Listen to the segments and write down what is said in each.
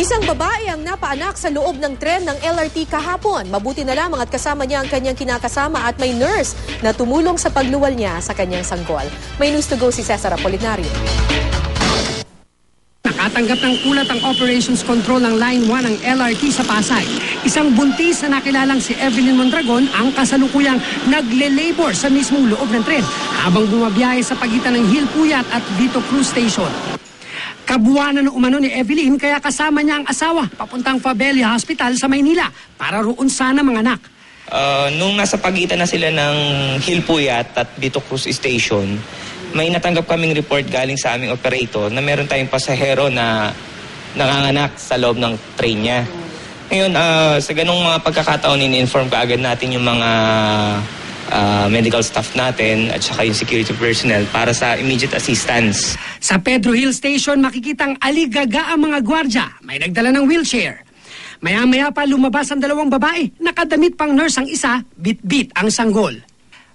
Isang babae ang napaanak sa loob ng tren ng LRT kahapon. Mabuti na lamang at kasama niya ang kanyang kinakasama at may nurse na tumulong sa pagluwal niya sa kanyang sanggol. May news to go si Cesar Apolinario. Nakatanggap ng kulat ang operations control ng Line 1 ng LRT sa Pasay. Isang buntis na nakilalang si Evelyn Mondragon ang kasalukuyang nagle-labor sa mismong loob ng tren habang bumabiyahe sa pagitan ng Hilpuyat at Vito Cruz Station. Kabuwanan ng umano ni Evelyn kaya kasama niya ang asawa papuntang Fabella Hospital sa Maynila para roon sana manganak. Uh, nung nasa pagitan na sila ng Hilpuyat at Vito Cruz Station, may natanggap kaming report galing sa aming operator na meron tayong pasahero na nanganganak sa loob ng train niya. Ngayon, uh, sa ganong mga pagkakataon, in-inform kaagad natin yung mga uh, medical staff natin at saka yung security personnel para sa immediate assistance. Sa Pedro Hill Station, makikitang aligaga ang mga gwardya. May nagdala ng wheelchair. Maya-maya pa lumabas ang dalawang babae. Nakadamit pang nurse ang isa, bit-bit ang sanggol.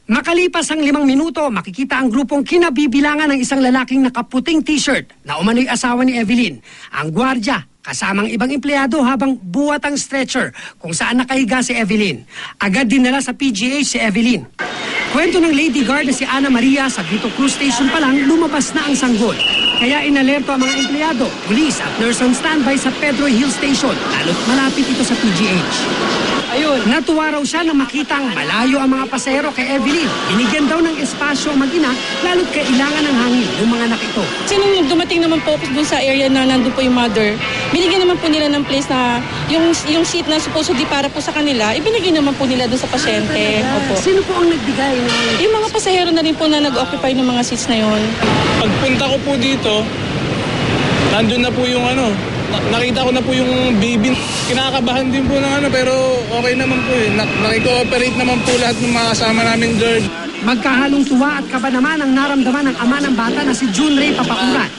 Makalipas ang limang minuto, makikita ang grupong kinabibilangan ng isang lalaking nakaputing t-shirt na umano'y asawa ni Evelyn. Ang gwardya, kasamang ibang empleyado habang buwat ang stretcher kung saan nakahiga si Evelyn. Agad dinala sa PGH si Evelyn. Kwento ng Lady Guard na si Ana Maria sa Vito Cruz Station pa lang lumabas na ang sanggol. Kaya inalerto ang mga empleyado, pulis at nurse on standby sa Pedro Hill Station lalo't malapit ito sa PGH. Ayun. Natuwa raw siya na makitang malayo ang mga pasahero kay Evelyn. Binigyan daw ng espasyo ang mag-ina lalo't kailangan ng hangin ng mga anak ito. Kasi nung dumating naman po ako dun sa area na nandun po yung mother, binigyan naman po nila ng place na yung, yung seat na supposedly para po sa kanila, ibinigay naman po nila dun sa pasyente. Opo. Sino po ang nagbigay ng... Yung mga pasahero na rin po na nag-occupy ng mga seats na yon. Pagpunta ko po dito, nandun na po yung ano, nakita ko na po yung baby. Kinakabahan din po ng ano, pero okay naman po eh. Na- nakikooperate naman po lahat ng mga kasama naming guard. Magkahalong tuwa at kaba naman ang naramdaman ng ama ng bata na si June Ray Papakurat.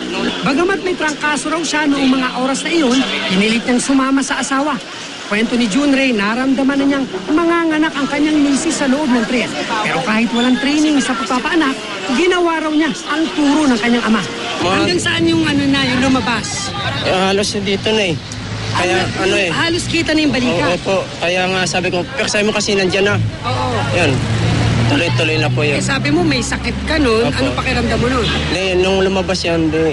Bagamat may trangkaso raw siya noong mga oras na iyon, pinilit niyang sumama sa asawa. Kwento ni June Ray, naramdaman na niyang manganganak ang kanyang misis sa loob ng tren. Pero kahit walang training sa pagpapaanak, ginawa raw niya ang turo ng kanyang ama. Hanggang saan yung ano na, lumabas? Eh, halos dito na eh. Kaya ano eh. Halos kita na yung Oo, balikat. opo. Kaya nga sabi ko, pero sabi mo kasi nandyan na. Oo. Yan. Tuloy-tuloy na po Eh yun. sabi mo may sakit ka nun, Opo. ano pakiramdam mo nun? Di, nung lumabas yan, di,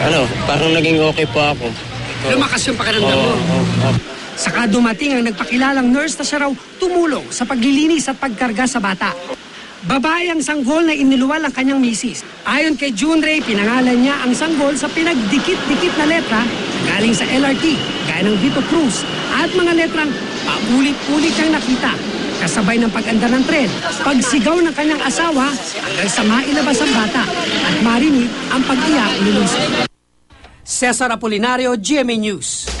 ano, parang naging okay po ako. Lumakas yung pakiramdam Oo, mo. oo, oo. Saka dumating ang nagpakilalang nurse na siya raw tumulong sa paglilinis at pagkarga sa bata. Babae ang sanggol na iniluwal ang kanyang misis. Ayon kay June Ray, pinangalan niya ang sanggol sa pinagdikit-dikit na letra galing sa LRT, gaya ng Vito Cruz, at mga letrang paulit-ulit niyang nakita kasabay ng pag-andar ng tren, pagsigaw ng kanyang asawa hanggang sa mailabas ang bata at marinig ang pag-iyak ni. Cesar Apolinario, GMA News.